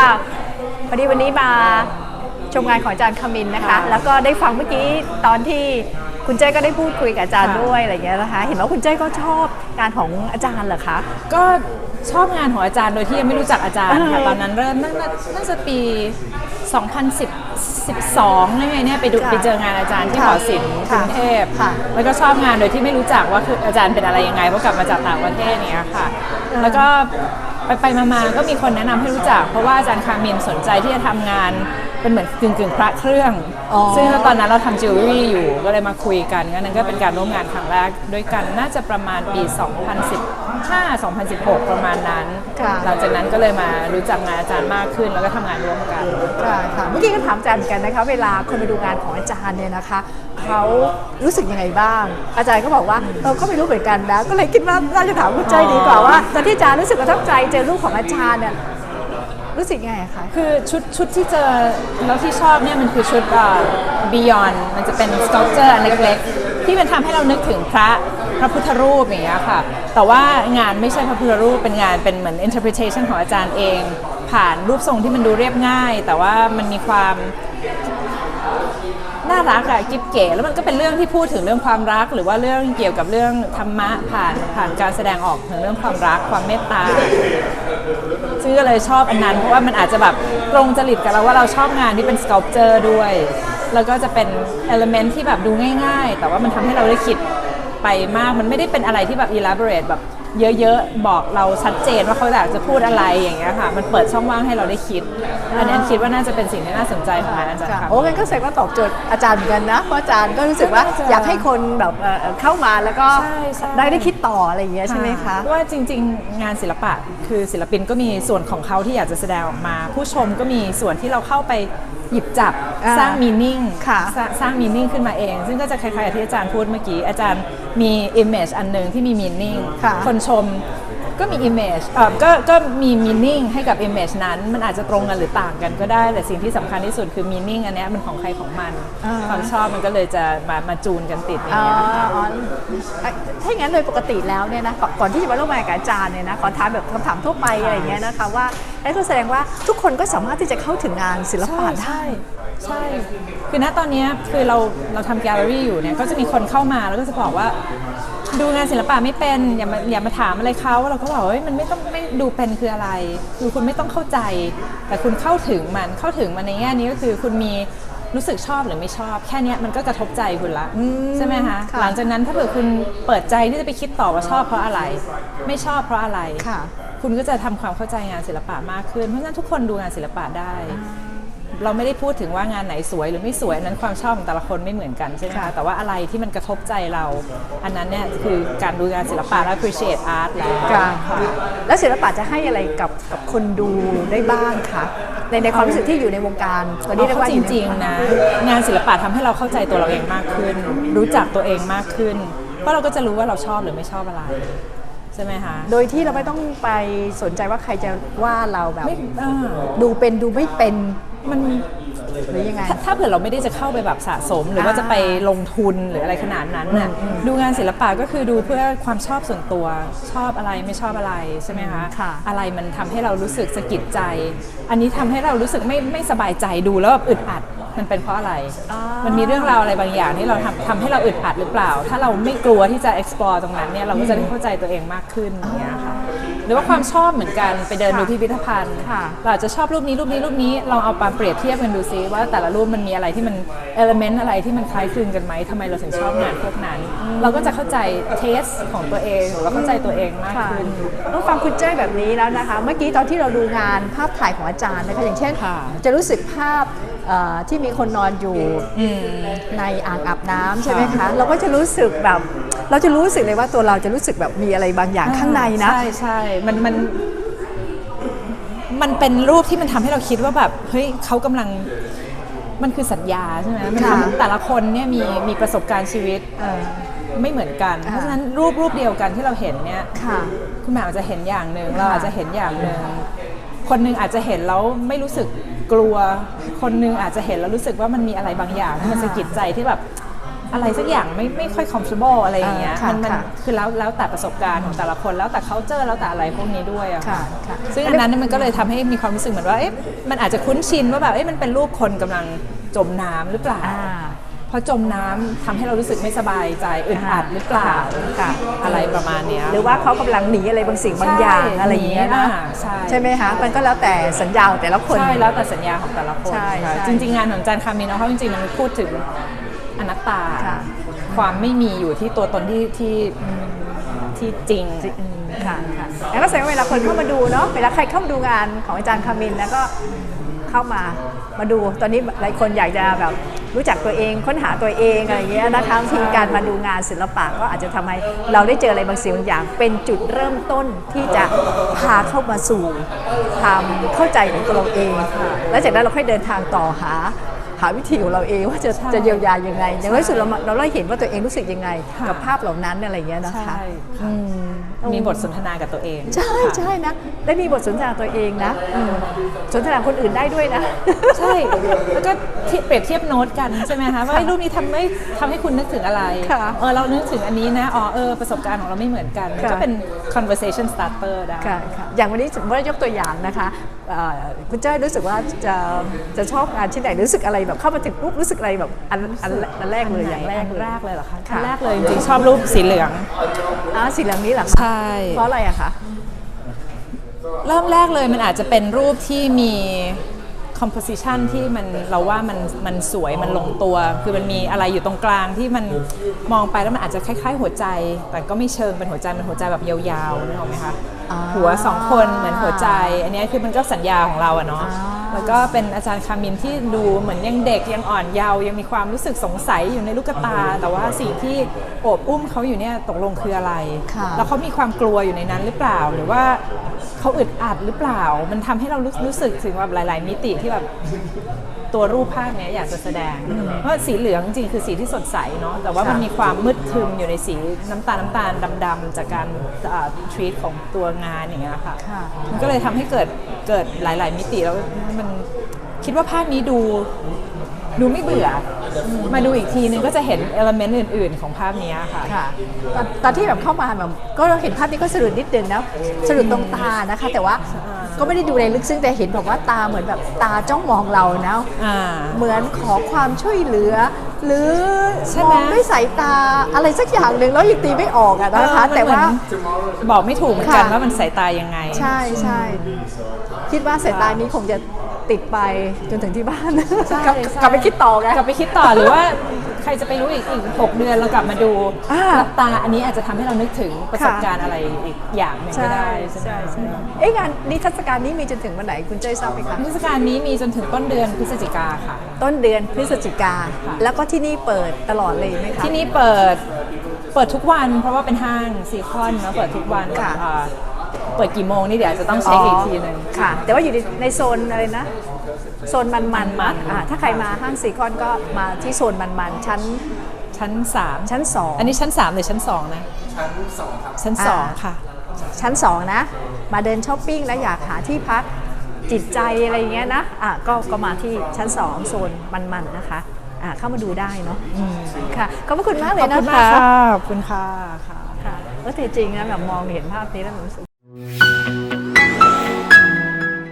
Speaker 2: พอดีวันนี้มาชมงานของอาจารย์คมินนะคะ แล้วก็ได้ฟังเมื่อกี้ตอนที่ คุณเจ้ยก็ได้พูดคุยกับอาจารย์ด้วยอะไรอย่างเงี้ยนะคะ เห็นว่าคุณเจ้ยก็ชอบงานของอาจารย์เหรอคะ
Speaker 3: ก็ชอบงานของอาจารย์โดยที่ยังไม่รู้จักอาจารย์ค่ะ
Speaker 2: อ่า
Speaker 3: ตอนนั้นเริ่มน่าน่าน่าจะปี2010 12นี่ไงเนี่ยไปดู
Speaker 2: ค่ะ
Speaker 3: ไปเจองานอาจารย์ที่
Speaker 2: ค่ะ
Speaker 3: หอศิลป์ก
Speaker 2: ค่ะ
Speaker 3: รุงเทพ
Speaker 2: ค่ะ
Speaker 3: แล้วก็ชอบงานโดยที่ไม่รู้จักว่าคืออาจารย์เป็นอะไรยังไงเพราะกลับมาจากต่างประเทศเนี้ยค่ะ แล้วก็ไปไปๆมาๆก็มีคนแนะนำให้รู้จัก เพราะว่าอาจารย์คามินสนใจที่จะทำงาน เป็นเหมือนกึ่งกึ่งๆพระเครื่อง
Speaker 2: อ๋อ
Speaker 3: ซึ่งตอนนั้นเราทำจิวเวลรี่อยู่ก็เลยมาคุยกันก็นั้นก็เป็นการร่วมงานครั้งแรกด้วยกันน่าจะประมาณปี 2015 2016 ประมาณนั้น
Speaker 2: ค่ะ
Speaker 3: หลังจากนั้นก็เลยมารู้จักงานอาจารย์มากขึ้นแล้วก็ทำงานร่วมกัน
Speaker 2: ค่ะค่ะเมื่อกี้ก็ถามอาจารย์เหมือนกันนะคะ เวลาคนมาดูงานของอาจารย์เนี่ยนะคะเขารู้สึกยังไงบ้าง อาจารย์ก็บอกว่าเออก็ไม่รู้เหมือนกันนะก็เลยคิดว่าน่าจะถามคุณเจ้ยดีกว่าว่าตอนที่อาจารย์รู้สึกประทับใจเจอรูปของอาจารย์เนี่ย รู้สึกยังไงคะ
Speaker 3: คือชุดชุดที่เจอแล้วที่ชอบเนี่ยมันคือชุดเอ่อ Beyond มันจะเป็น sculpture อันเล็กๆ ที่มันทำให้เรานึกถึงพระพระพุทธรูปอย่างเงี้ยค่ะ แต่ว่างานไม่ใช่พระพุทธรูปเป็นงานเป็นเหมือน interpretation ของอาจารย์เอง ผ่านรูปทรงที่มันดูเรียบง่าย แต่ว่ามันมีความน่ารักอะกิ๊บเก๋แล้วมันก็เป็นเรื่องที่พูดถึงเรื่องความรัก หรือว่าเรื่องเกี่ยวกับเรื่องธรรมะผ่านผ่านการแสดงออกถึงเรื่องความรักความเมตตา ซึ่อเลยชอบอันนั้น เพราะว่ามันอาจจะแบบตรงจริตกับเราว่าเราชอบงานที่เป็นส c ล p เจอร์ด้วย แล้วก็จะเป็นเอลเมนที่แบบดูง่าย ๆ แต่ว่ามันทำให้เราได้คิดไปมากมันไม่ได้เป็นอะไรที่แบบ elaborate แบบ เยอะๆ บอกเราชัดเจนว่าเขาอยากจะพูดอะไรอย่างเงี้ยค่ะ มันเปิดช่องว่างให้เราได้คิด อันนี้คิดว่าน่าจะเป็นสิ่งที่น่าสนใจของงานอาจารย์
Speaker 2: ค่ะ
Speaker 3: ค่ะ
Speaker 2: โอ้งั้นก็แสดงว่าตอบโจทย์อาจารย์เหมือนกันนะเพราะอาจารย์ก็รู้สึกว่า
Speaker 3: ก็น่าจะ
Speaker 2: อยากให้คนแบบเอ่อเอ่อเข้ามาแล้วก็
Speaker 3: ใช่ใช่
Speaker 2: ได้ได้คิดต่ออะไรอย่างเงี้ยใช่ไหมคะ
Speaker 3: ว่าจริง ๆ งานศิลปะคือศิลปินก็มีส่วนของเขาที่อยากจะแสดงออกมา ผู้ชมก็มีส่วนที่เราเข้าไปหยิบจับ
Speaker 2: อ่า
Speaker 3: สร้างมีนิ่ง
Speaker 2: ค่ะ
Speaker 3: สร้างมีนิ่งขึ้นมาเอง ซึ่งก็จะคล้ายๆกับที่อาจารย์พูดเมื่อกี้อาจารย์ มี image อันหนึ่งที่มีมีนิ่ง
Speaker 2: ค่ะ
Speaker 3: คนชมก็มี image เอ่อก็ก็มี meaning ให้กับ image นั้น มันอาจจะตรงกันหรือต่างกันก็ได้ แต่สิ่งที่สำคัญที่สุดคือ meaning อันเนี้ยมันของใครของมัน
Speaker 2: อ่า
Speaker 3: ความชอบมันก็เลยจะมามาจูนกันติดอย่า
Speaker 2: อ๋
Speaker 3: ง
Speaker 2: อ
Speaker 3: เงี้ยค่ะ
Speaker 2: อ๋ออะถ้าอย่างนั้นโดยปกติแล้วเนี่ยนะก่อนก่อนที่จะมาร่วมงานกับอาจารย์เนี่ยนะขอถามแบบคำถามทั่วไปอะไรอย่างเงี้ยนะคะว่านั่นก็แสดงว่าทุกคนก็สามารถที่จะเข้าถึงงานศิลปะได้
Speaker 3: ใช่ใช่ คือณตอนเนี้ยคือเราเราทำแกลเลอรี่อยู่เนี่ย ก็จะมีคนเข้ามาแล้วก็จะบอกว่า ดูงานศิลปะไม่เป็นอย่ามาอย่ามาถามอะไรเขาเราก็บอกว่าเฮ้ยมันไม่ต้องไม่ดูเป็นคืออะไร คือคุณไม่ต้องเข้าใจ แต่คุณเข้าถึงมันเข้าถึงมันในแง่นี้ก็คือคุณมีรู้สึกชอบหรือไม่ชอบ แค่เนี้ยมันก็กระทบใจคุณละใช่ไหมคะ
Speaker 2: ค่ะ
Speaker 3: หลังจากนั้นถ้าเกิดคุณเปิดใจที่จะไปคิดต่อว่าชอบเพราะอะไร ไม่ชอบเพราะอะไร
Speaker 2: ค่ะ
Speaker 3: คุณก็จะทำความเข้าใจงานศิลปะมากขึ้น เพราะฉะนั้นทุกคนดูงานศิลปะได้ เราไม่ได้พูดถึงว่างานไหนสวยหรือไม่สวยอันนั้นความชอบของแต่ละคนไม่เหมือนกันใช่ไหม
Speaker 2: ค่ะ
Speaker 3: คะแต่ว่าอะไรที่มันกระทบใจเรา อันนั้นเนี่ยคือการดูงานศิลปะและ appreciate art แล้ว
Speaker 2: ค่ะแล้วศิลปะจะให้อะไรกับกับคนดูได้บ้างคะในในความรู้สึกที่อยู่ในวงการตอนนี้เรียกว่า
Speaker 3: จ
Speaker 2: อยู่ใน
Speaker 3: ริงๆนะงานศิลปะทำให้เราเข้าใจตัวเราเองมากขึ้น รู้จักตัวเองมากขึ้นเพราะเราก็จะรู้ว่าเราชอบหรือไม่ชอบอะไรใช่ไหมคะ
Speaker 2: โดยที่เราไม่ต้องไปสนใจว่าใครจะว่าเราแบบ
Speaker 3: ไม่อ่า
Speaker 2: ดูเป็นดูไม่เป็น
Speaker 3: มัน
Speaker 2: หรือยังไง
Speaker 3: ถ้าถ้าเผื่อเราไม่ได้จะเข้าไปแบบสะสม หรือว่า
Speaker 2: อ่า
Speaker 3: จะไปลงทุนหรืออะไรขนาดนั้นน่ะดูงานศิลปะก็คือดูเพื่อความชอบส่วนตัวชอบอะไรไม่ชอบอะไรใช่ไหมคะ
Speaker 2: ค่ะ
Speaker 3: อะไรมันทำให้เรารู้สึกสะกิดใจ อันนี้ทำให้เรารู้สึกไม่ไม่สบายใจดูแล้วแบบอึดอัดมันเป็นเพราะอะไร
Speaker 2: อ่ามั
Speaker 3: มันมีเรื่องราวอะไรบางอย่างที่เราทำทำให้เราอึดอัดหรือเปล่า ถ้าเราไม่กลัวที่จะ explore ตรงนั้นเนี่ยเราก็จะได้เข้าใจตัวเองมากขึ้นอย่างเงี้ยค่ะห รือว่าความชอบเหมือนกันไปเดินดูพิพิธภัณฑ์
Speaker 2: ค่ะ
Speaker 3: เราอาจจะชอบรูปนี้รูปนี้รูปนี้ลองเอามาเปรียบเทียบกันดูซิว่าแต่ละรูปมันมีอะไรที่มันเอลเมนต์อะไรที่มันคล้ายคลึงกันไหมทำไมเราถึงชอบงานพวกนั้น เราก็จะเข้าใจเทสของตัวเองหรือว่าเข้าใจตัวเองมาก
Speaker 2: ค่ะ
Speaker 3: ขึ้น
Speaker 2: ต้องฟังคุณเจ้ยแบบนี้แล้วนะคะเมื่อกี้ตอนที่เราดูงานภาพถ่ายของอาจารย์นะคะอย่างเช่น
Speaker 3: ค่ะ
Speaker 2: จะรู้สึกภาพเอ่อที่มีคนนอนอยู่
Speaker 3: อืม
Speaker 2: ในอ่างอาบน้ำใช่ไหมคะ
Speaker 3: ค่ะ
Speaker 2: เราก็จะรู้สึกแบบ เราจะรู้สึกเลยว่าตัวเราจะรู้สึกแบบมีอะไรบางอย่างข้างในนะ
Speaker 3: ใช่ใช่มันมันมันเป็นรูปที่มันทำให้เราคิดว่าแบบเฮ้ยเขากำลังมันคือสัญญาใช่ไหมมัน
Speaker 2: ค่ะ
Speaker 3: ทำแต่ละคนเนี่ยมีมีประสบการณ์ชีวิต
Speaker 2: เออ
Speaker 3: ไม่เหมือนกัน
Speaker 2: อ่า
Speaker 3: เพราะฉะนั้นรูปรูปเดียวกันที่เราเห็นเนี่ย
Speaker 2: ค่ะ
Speaker 3: คุณหมายอาจจะเห็นอย่างหนึ่ง
Speaker 2: ค่ะ
Speaker 3: เราอาจจะเห็นอย่างหนึ่งคนหนึงอาจจะเห็นแล้วไม่รู้สึกกลัว คนหนึงอาจจะเห็นแล้วรู้สึกว่ามันมีอะไรบางอย่างที่มันสะกิดใจที่แบบ อะไรสักอย่างไม่ไม่ค่อย comfortable อะไรอย่างเงี้ย
Speaker 2: อ่าค่ะ
Speaker 3: มันมัน
Speaker 2: ค่ะ
Speaker 3: คือแล้วแล้วแต่ประสบการณ์ของแต่ละคนแล้วแต่ culture แล้วแต่อะไรพวกนี้ด้วยอะ
Speaker 2: ค่ะค่ะ
Speaker 3: ซึ่งอันนั้นเนยมันก็เลยทำให้มีความรู้สึกเหมือนว่าเอ๊ะมันอาจจะคุ้นชินว่าแบบเอ๊ะมันเป็นรูปคนกำลังจมน้ำหรือเปล่า
Speaker 2: อ่า
Speaker 3: เพราะจมน้ำทำให้เรารู้สึกไม่สบายใจอึดอัดหรือเปล่า
Speaker 2: ค่ะ
Speaker 3: อะไรประมาณเนี้ย
Speaker 2: หรือว่าเขากำลังหนีอะไรบางสิ่งบางอย่าง
Speaker 3: ใช่
Speaker 2: อะไรอย่างเงี้ยนะ
Speaker 3: หนีอะใช่
Speaker 2: ใช่ไหมคะมันก็แล้วแต่สัญญาของแต่ละคน
Speaker 3: ใช่แล้วแต่สัญญาของแต่ละคน
Speaker 2: ใช่
Speaker 3: ค่ะ
Speaker 2: ใช่
Speaker 3: จริงๆงานของอาจารย์คามินเขาจริงๆมันพูดถึง อนัตตา
Speaker 2: ค่ะ
Speaker 3: ความไม่มีอยู่ที่ตัวตนที่ที่ที่จริง
Speaker 2: อืมค่ะค่ะแล้วก็แสดงว่าเวลาคนเข้ามาดูเนาะเวลาใครเข้ามาดูงานของอาจารย์คามินแล้วก็เข้ามามาดูตอนนี้หลายคนอยากจะแบบรู้จักตัวเองค้นหาตัวเองอะไรอย่างเงี้ยนะคะบางทีการมาดูงานศิลปะก็อาจจะทำให้เราได้เจออะไรบางสิ่งบางอย่างเป็นจุดเริ่มต้นที่จะพาเข้ามาสู่ความเข้าใจของตัวเราเอง แล้วจากนั้นเราค่อยเดินทางต่อหา หาวิธีของเราเองว่าจะ
Speaker 3: ใช่
Speaker 2: จะเยียวยายังไงอย่างน้อยที่สุดเรามาเราได้เห็นว่าตัวเองรู้สึกยังไง
Speaker 3: ค่ะ
Speaker 2: กับภาพเหล่านั้นอะไรอย่างเงี้ยนะคะ
Speaker 3: ใช่ค่ะ
Speaker 2: อืม
Speaker 3: มีบทสนทนากับตัวเอง
Speaker 2: ใช่
Speaker 3: ค่ะ
Speaker 2: ใช่นะ ได้มีบทสนทนาตัวเองนะอืมสนทนาคนอื่นได้ด้วยนะ
Speaker 3: ใช่ แล้วก็เทียบเปรียบเทียบโน้ตกันใช่ไหมคะว่าเอ้ยรูปนี้ทำให้ทำให้คุณนึกถึงอะไร
Speaker 2: ค่ะ
Speaker 3: เออเรานึกถึงอันนี้นะอ๋อเออประสบการณ์ของเราไม่เหมือนกันมันก็
Speaker 2: ค่ะ
Speaker 3: เป็น conversation starter ได้
Speaker 2: ค่ะค่ะอย่างวันนี้สมมติว่ายกตัวอย่างนะคะเอ่อ คุณเจ้ยรู้สึกว่าจะจะชอบงานชิ้นไหนรู้สึกอะไรแบบเข้ามาถึงปุ๊บรู้สึกอะไรแบบอันอันอันแรกเลยอย่างแรก
Speaker 3: อัน
Speaker 2: เลย
Speaker 3: แรกเลยเหรอคะ
Speaker 2: ค่ะ
Speaker 3: อันแรกเลยจริงๆชอบรูปสีเหลือง
Speaker 2: อ่าสีเหลืองนี้เหรอคะ
Speaker 3: ใช่
Speaker 2: เพราะอะไรอะคะ
Speaker 3: เริ่มแรกเลยมันอาจจะเป็นรูปที่มี composition ที่มันเราว่ามันมันสวยมันลงตัว คือมันมีอะไรอยู่ตรงกลางที่มันมองไปแล้วมันอาจจะคล้าย ๆ หัวใจ แต่ก็ไม่เชิงเป็นหัวใจเป็นหัวใจแบบยาวๆนึกออกไหมคะ
Speaker 2: อ่า
Speaker 3: หัวสองคนเหมือนหัวใจ อันนี้คือมันก็สัญญาของเราอะเนาะ
Speaker 2: อ่า
Speaker 3: แล้วก็เป็นอาจารย์คามินที่ดูเหมือนยังเด็กยังอ่อนเยาว์ยังมีความรู้สึกสงสัยอยู่ในลูกตา แต่ว่าสิ่งที่โอบอุ้มเขาอยู่เนี่ยตกลงคืออะไร
Speaker 2: ค่ะ
Speaker 3: แล้วเขามีความกลัวอยู่ในนั้นหรือเปล่า หรือว่าเขาอึดอัดหรือเปล่า มันทำให้เรารู้รู้สึกถึงแบบหลาย ๆ มิติที่แบบตัวรูปภาพเนี้ยอยากจะแสดง เพราะสีเหลืองจริงๆคือสีที่สดใสเนาะแต่ว่ามัน
Speaker 2: ค่ะ
Speaker 3: มีความมืดทึมอยู่ในสีน้ำตาลน้ำตาลดำๆจากการทรีตของตัวงานอย่างเงี้ยค่ะ
Speaker 2: ค่ะ
Speaker 3: มันก็เลยทำให้เกิดเกิดหลาย ๆ มิติแล้วมันคิดว่าภาพนี้ดูดูไม่เบื่ออมาดูอีกทีนึงก็จะเห็นเอลเมนต์อื่น ๆ ของภาพนี้ค่ะ
Speaker 2: ค่ะตอนตอนที่แบบเข้ามาแบบก็เห็นภาพนี้ก็สะดุดนิดนึงนะสะดุดตรงตานะคะ แต่ว่าก็ไม่ได้ดูในลึกซึ้งแต่เห็นแบบว่าตาเหมือนแบบตาจ้องมองเรานะ
Speaker 3: อ่า
Speaker 2: เหมือนขอความช่วยเหลือ หรือ
Speaker 3: ใช่
Speaker 2: ม
Speaker 3: ไหม
Speaker 2: องด้วยสายตาอะไรสักอย่างหนึ่งแล้วยังตีไม่ออกอะนะคะ
Speaker 3: เออมัน
Speaker 2: แต่ว่า
Speaker 3: เหมือนบอกไม่ถูกเหมือนกัน
Speaker 2: ค่ะ
Speaker 3: ว่ามันสายตายังไง
Speaker 2: ใช่ใช่คิดว่าสายตานี้คงจะ ติดไปจนถึงที่บ้าน
Speaker 3: ใช่
Speaker 2: กลับ
Speaker 3: ใช่
Speaker 2: กลับไปคิดต่อไง
Speaker 3: กลับไปคิดต่อหรือว่าใครจะไปรู้อีกอีกหกเดือนเรากลับมาดู
Speaker 2: อ่า
Speaker 3: รับตาอันนี้อาจจะทำให้เรานึกถึงประสบการณ์อะไรอีกอย่างหนึ่งก็ได้ใช่ไหม
Speaker 2: ใช่ใช่เอ๊ะงานนิทรรศการนี้มีจนถึงวันไหนคุณเจ้ยทราบไหมคะ
Speaker 3: เทศกาลนี้มีจนถึงต้นเดือนพฤศจิกาค่ะ
Speaker 2: ต้นเดือนพฤศจิกา
Speaker 3: ค่ะ
Speaker 2: แล้วก็ที่นี่เปิดตลอดเลยไหมคะ
Speaker 3: ที่นี่เปิดเปิดทุกวันเพราะว่าเป็นห้างซีคอนนะเปิดทุกวัน
Speaker 2: ค่ะ
Speaker 3: อ่า เปิดกี่โมงนี่เดี๋ยวจะต้องเช็คอีกทีหนึ่ง
Speaker 2: ค่ะ แต่ว่าอยู่ในในโซนอะไรนะ โซนมันมัน
Speaker 3: มัน
Speaker 2: อ่าถ้าใครมาห้างซีคอนก็มาที่โซนมันมันชั้น
Speaker 3: ชั้นสาม
Speaker 2: ชั้นสอง
Speaker 3: อันนี้ชั้นสามหรือชั้นสองนะชั้นสองครับชั้นสองค่ะ
Speaker 2: ชั้นสองนะ มาเดินช้อปปิ้งแล้วอยากหาที่พักจิตใจอะไรอย่างเงี้ยนะอะก็ก็มาที่ชั้นสองโซนมันมันๆนะคะอะเข้ามาดูได้เนาะอืมค่ะขอบพระคุณมากเล
Speaker 3: ขอยบ
Speaker 2: นะ
Speaker 3: คุณ
Speaker 2: คะ
Speaker 3: มากค่ะขอบคุณค่ะค่ะ
Speaker 2: ค่ะเออแต่จริงนะแบบมองเห็นภาพนี้แล้วมันรู้สึก Música